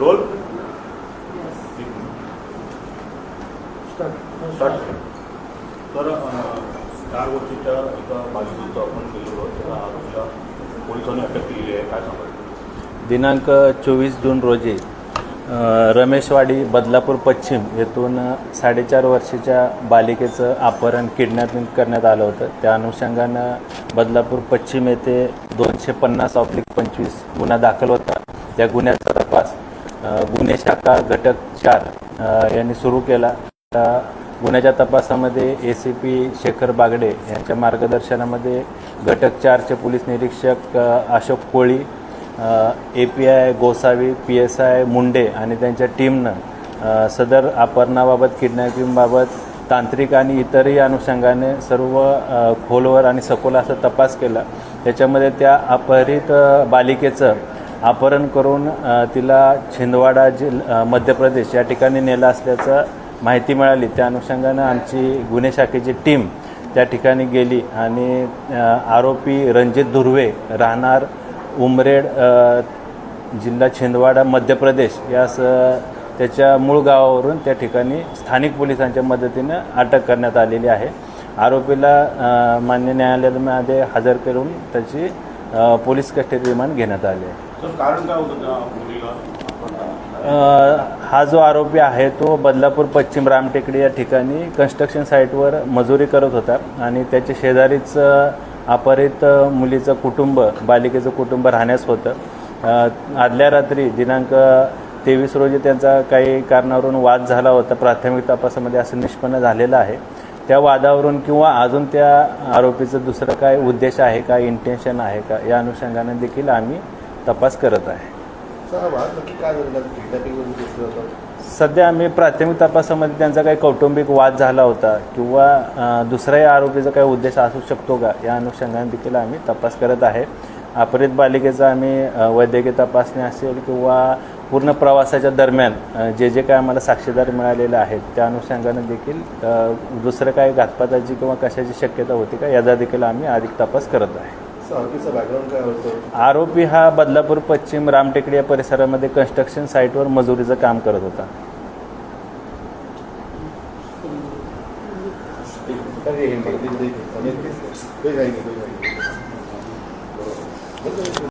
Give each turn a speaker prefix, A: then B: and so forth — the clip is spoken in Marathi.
A: रोल स्टार्ट तर चार वर्षीच्या एका बालिकेचं आपण केलेलो त्या आरोपीला पोलिसांनी अटक केलेली आहे. काय सांगाल?
B: दिनांक चोवीस जून रोजी रमेशवाडी बदलापूर पश्चिम येथून साडेचार वर्षाच्या बालिकेचं अपहरण किडनॅपिंग करण्यात आलं होतं. त्या अनुषंगानं बदलापूर पश्चिम येथे दोनशे पन्नास ऑब्लिक पंचवीस गुन्हा दाखल होता. त्या गुन्ह्याचा तपास गुन्हे शाखा घटक चार यांनी सुरू केला. त्या गुन्ह्याच्या तपासामध्ये A C P Shekhar Bagde यांच्या मार्गदर्शनामध्ये घटक चारचे पोलीस निरीक्षक Ashok Koli A P I Gosavi P S I Munde आणि त्यांच्या टीमनं सदर अपहरणाबाबत किडनॅपिंगबाबत तांत्रिक आणि इतरही अनुषंगाने सर्व खोलवर आणि सखोल असा तपास केला. त्याच्यामध्ये त्या अपहरित बालिकेचं अपहरण करून तिला छिंदवाडा जिल मध्य प्रदेश या ठिकाणी नेलं असल्याचं माहिती मिळाली. त्या अनुषंगानं आमची गुन्हे शाखेची टीम त्या ठिकाणी गेली आणि आरोपी रणजित धुर्वे राहणार उमरेड जिल्हा छिंदवाडा मध्य प्रदेश यास त्याच्या मूळ गावावरून त्या ठिकाणी स्थानिक पोलिसांच्या मदतीनं अटक करण्यात आलेली आहे. आरोपीला मान्य न्यायालयामध्ये हजर करून त्याची पोलीस कस्टडी रिमांड घेण्यात आली आहे. हा जो आरोपी आहे तो बदलापूर पश्चिम रामटेकडी या ठिकाणी कन्स्ट्रक्शन साईटवर मजुरी करत होता आणि त्याच्या शेजारीच अपहरित मुलीचं कुटुंब बालिकेचं कुटुंब राहण्यास होतं. आदल्या रात्री दिनांक तेवीस रोजी त्यांचा काही कारणावरून वाद झाला होता. प्राथमिक तपासामध्ये असं निष्पन्न झालेलं आहे. त्या वादावरून किंवा अजून त्या आरोपीचं दुसरं काय उद्देश आहे का इंटेन्शन आहे का या अनुषंगाने देखील आम्ही तपास करत आहे. सध्या आम्ही प्राथमिक तपासामध्ये त्यांचा काही कौटुंबिक वाद झाला होता किंवा दुसऱ्याही आरोपीचा काही उद्देश असू शकतो का या अनुषंगाने देखील आम्ही तपास करत आहे. अपहरित बालिकेचा आम्ही वैद्यकीय तपासणी असेल किंवा पूर्ण प्रवासाच्या दरम्यान जे जे काय आम्हाला साक्षीदार मिळालेले आहेत त्या अनुषंगाने देखील दुसरं काही घातपाताची किंवा कशाची शक्यता होती का याचा देखील आम्ही अधिक तपास करत आहे.
C: आरोपीचं बॅकग्राऊंड काय होतं?
B: आरोपी हा बदलापूर पश्चिम रामटेकडी या परिसरामध्ये कन्स्ट्रक्शन साईटवर मजुरीचं काम करत होता.